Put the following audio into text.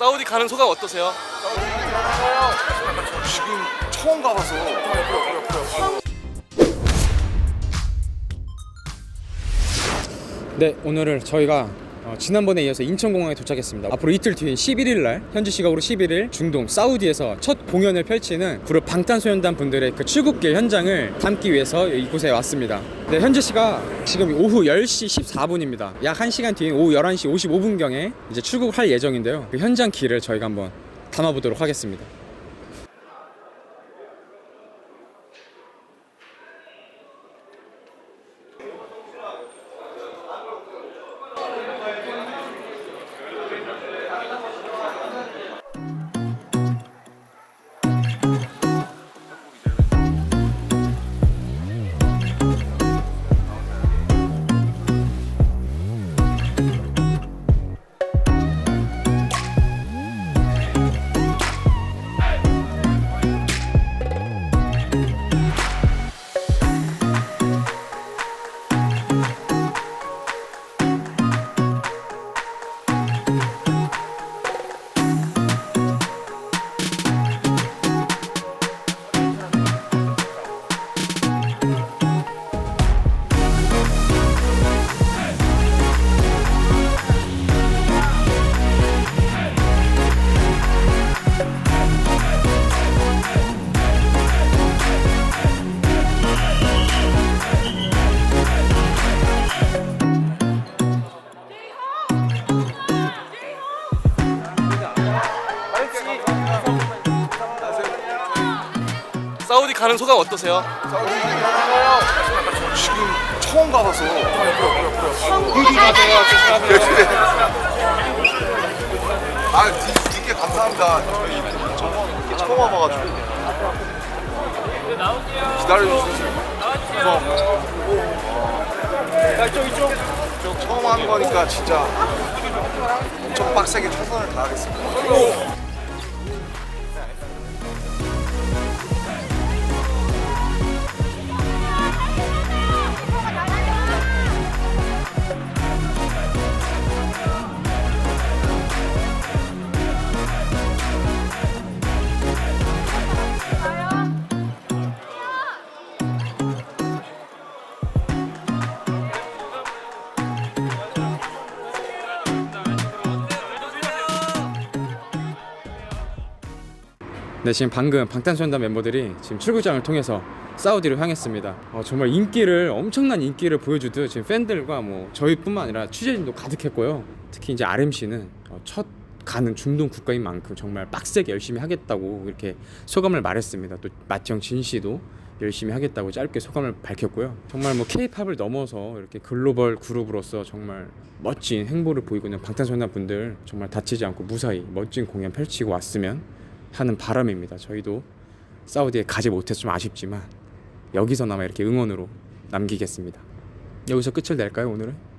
사우디 가는 소감 어떠세요? 지금 처음 가봐서 네, 오늘을 저희가 어, 지난번에 이어서 인천공항에 도착했습니다. 앞으로 이틀 뒤인 11일 날 현지 시각으로 11일 중동 사우디에서 첫 공연을 펼치는 그룹 방탄소년단 분들의 그 출국길 현장을 담기 위해서 이곳에 왔습니다. 네, 현지 시가 지금 오후 10시 14분입니다. 약 1시간 뒤인 오후 11시 55분경에 이제 출국할 예정인데요. 그 현장 길을 저희가 한번 담아보도록 하겠습니다. 가는 소감 어떠세요? 지금 처음 가봐서. 아 디- 되게 감사합니다. 저희 처음, 처음 와봐가지고. 기다려주셔서 이쪽 이쪽. 저 처음 하는 거니까 진짜 엄청 빡세게 최선을 다하겠습니다 네, 지금 방금 방탄소년단 멤버들이 지금 출구장을 통해서 사우디로 향했습니다. 어, 정말 인기를 엄청난 인기를 보여주듯 지금 팬들과 뭐 저희뿐만 아니라 취재진도 가득했고요. 특히 이제 RMC는 어, 첫 가는 중동 국가인 만큼 정말 빡세게 열심히 하겠다고 이렇게 소감을 말했습니다. 또 마티형 진 씨도 열심히 하겠다고 짧게 소감을 밝혔고요. 정말 뭐 K-팝을 넘어서 이렇게 글로벌 그룹으로서 정말 멋진 행보를 보이고 있는 방탄소년단 분들 정말 다치지 않고 무사히 멋진 공연 펼치고 왔으면 하는 바람입니다. 저희도 사우디에 가지 못해서 좀 아쉽지만 여기서나마 이렇게 응원으로 남기겠습니다. 여기서 끝을 낼까요 오늘은?